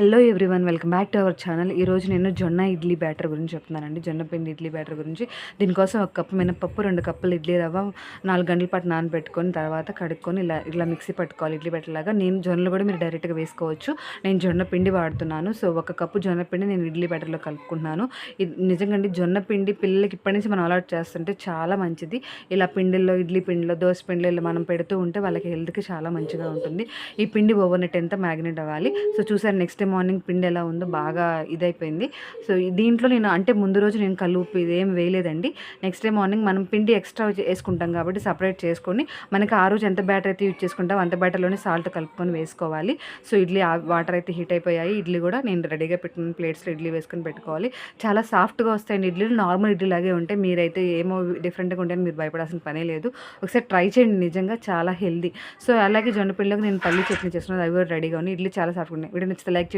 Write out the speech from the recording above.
Hello everyone welcome back to our channel ఈరోజు నేను జొన్న ఇడ్లీ బ్యాటర్ గురించి చెప్తున్నానండి. జొన్న పిండి ఇడ్లీ బ్యాటర్ గురించి. దీనికోసం ఒక కప్పు మినపప్పు రెండు కప్పులు ఇడ్లీ రవ్వ నాలుగు గంటల పాటు నానబెట్టుకొని తర్వాత కడుక్కొని ఇలా ఇలా మిక్సీ పట్టుకోవాలి ఇడ్లీ బ్యాటర్ లాగా. నేను జొన్నలు కూడా మీరు డైరెక్ట్గా వేసుకోవచ్చు. నేను జొన్న పిండి వాడుతున్నాను. సో ఒక కప్పు జొన్న పిండి నేను ఇడ్లీ బ్యాటర్లో కలుపుకుంటున్నాను. ఇది నిజంగా అండి జొన్న పిండి పిల్లలకి ఇప్పటి నుంచి మనం అలవాటు చేస్తుంటే చాలా మంచిది. ఇలా పిండిల్లో ఇడ్లీ పిండిలో దోశ పిండిలో ఇలా మనం పెడుతూ ఉంటే వాళ్ళకి హెల్త్కి చాలా మంచిగా ఉంటుంది. ఈ పిండి ఓవర్ నైట్ ఎంత మ్యాగ్నెట్ అవ్వాలి? సో చూసారు నెక్స్ట్ మార్నింగ్ పిండి ఎలా ఉందో బాగా ఇదైపోయింది. సో దీంట్లో నేను అంటే ముందు రోజు నేను కలుపు ఇదేం వేయలేదండి. నెక్స్ట్ డే మార్నింగ్ మనం పిండి ఎక్స్ట్రా వేసుకుంటాం కాబట్టి సపరేట్ చేసుకొని మనకి ఆ రోజు ఎంత బ్యాటర్ అయితే యూజ్ చేసుకుంటాం అంత బ్యాటర్లోనే సాల్ట్ కలుపుకొని వేసుకోవాలి. సో ఇడ్లీ వాటర్ అయితే హీట్ అయిపోయాయి. ఇడ్లీ కూడా నేను రెడీగా పెట్టిన ప్లేట్స్లో ఇడ్లీ వేసుకొని పెట్టుకోవాలి. చాలా సాఫ్ట్గా వస్తాయండి ఇడ్లీలు. నార్మల్ ఇడ్లీ లాగే ఉంటాయి మీరైతే ఏమో డిఫరెంట్గా ఉంటాయని మీరు భయపడాల్సిన పనే లేదు. ఒకసారి ట్రై చేయండి. నిజంగా చాలా హెల్దీ సో అలాగే జొన్న నేను పల్లి చట్నీ చేస్తున్నాను అవి కూడా రెడీగా ఉన్నాయి ఇడ్లీ చాలా సాఫ్ట్గా ఉన్నాయి వీడియో నచ్చితే లైక్